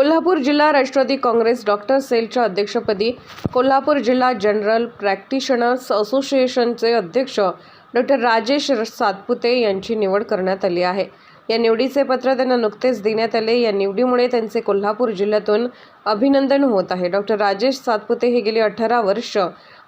कोल्हापूर जिल्हा राष्ट्रवादी काँग्रेस डॉक्टर सेलच्या अध्यक्षपदी कोल्हापूर जिल्हा जनरल प्रॅक्टिशनर्स असोसिएशनचे अध्यक्ष डॉक्टर राजेश सातपुते यांची निवड करण्यात आली आहे. या निवडीचे पत्र त्यांना नुकतेच देण्यात आले. या निवडीमुळे त्यांचे कोल्हापूर जिल्ह्यातून अभिनंदन होत आहे. डॉक्टर राजेश सातपुते हे गेली अठरा वर्ष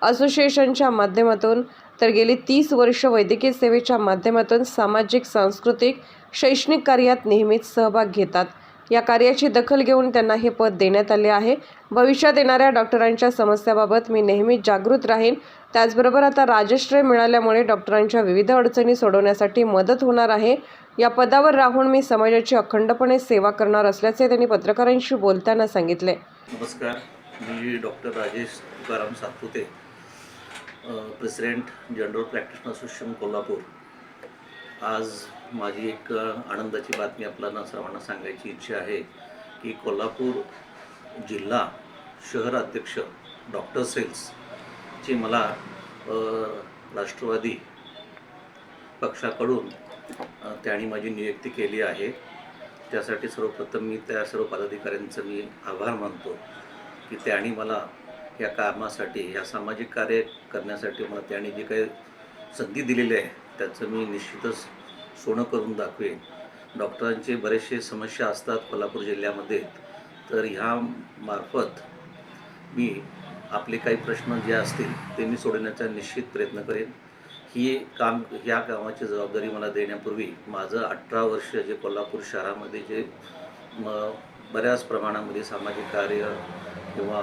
असोसिएशनच्या माध्यमातून तर गेली तीस वर्ष वैद्यकीय सेवेच्या माध्यमातून सामाजिक सांस्कृतिक शैक्षणिक कार्यात नेहमीच सहभाग घेतात. या कार्याची दखल घेऊन त्यांना हे पद देण्यात आले आहे. भविष्यात येणाऱ्या डॉक्टरांच्या समस्याबाबत मी नेहमी जागृत राहीन. त्याचबरोबर आता राजश्रय मिळाल्यामुळे डॉक्टरांच्या विविध अडचणी सोडवण्यासाठी मदत होणार आहे. या पदावर राहून मी समाजाची अखंडपणे सेवा करणार असल्याचे त्यांनी पत्रकारांशी बोलताना सांगितले. नमस्कार. मी doctor Rajesh Tukaram Satpute president general practitioner association Kolhapur. आज माझी एक आनंदाची बातमी आपल्याला सर्वांना सांगायची इच्छा आहे की कोल्हापूर जिल्हा शहर अध्यक्ष डॉक्टर सेल्सची मला राष्ट्रवादी पक्षाकडून त्यांनी माझी नियुक्ती केली आहे. त्यासाठी सर्वप्रथम मी त्या सर्व पदाधिकाऱ्यांचं मी आभार मानतो की त्यांनी मला या कामासाठी या सामाजिक कार्य करण्यासाठी मला त्यांनी जी काही संधी दिलेली आहे त्याचं मी निश्चितच सोनं करून दाखवेन. डॉक्टरांचे बरेचसे समस्या असतात कोल्हापूर जिल्ह्यामध्ये. तर ह्या मार्फत मी आपले काही प्रश्न जे असतील ते मी सोडवण्याचा निश्चित प्रयत्न करेन. ही काम ह्या कामाची जबाबदारी मला देण्यापूर्वी माझं अठरा वर्ष जे कोल्हापूर शहरामध्ये जे म बऱ्याच प्रमाणामध्ये सामाजिक कार्य किंवा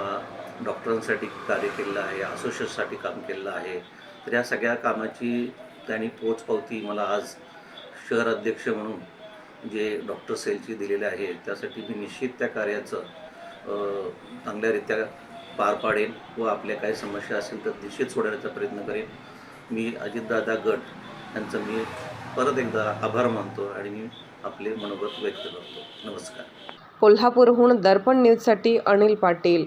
डॉक्टरांसाठी कार्य केलेलं आहे असोसिएशनसाठी काम केलेलं आहे तर या सगळ्या कामाची त्यांनी पोचपावती मला आज शहराध्यक्ष म्हणून जे डॉक्टर सेलची दिलेले आहे त्यासाठी मी निश्चित त्या कार्याचं चांगल्यारीत्या पार पाडेन व आपल्या काही समस्या असेल तर निश्चित सोडवण्याचा प्रयत्न करेन. मी अजितदादा गट यांचं मी परत एकदा आभार मानतो आणि मी आपले मनोगत व्यक्त करतो. नमस्कार. कोल्हापूरहून दर्पण न्यूजसाठी अनिल पाटील.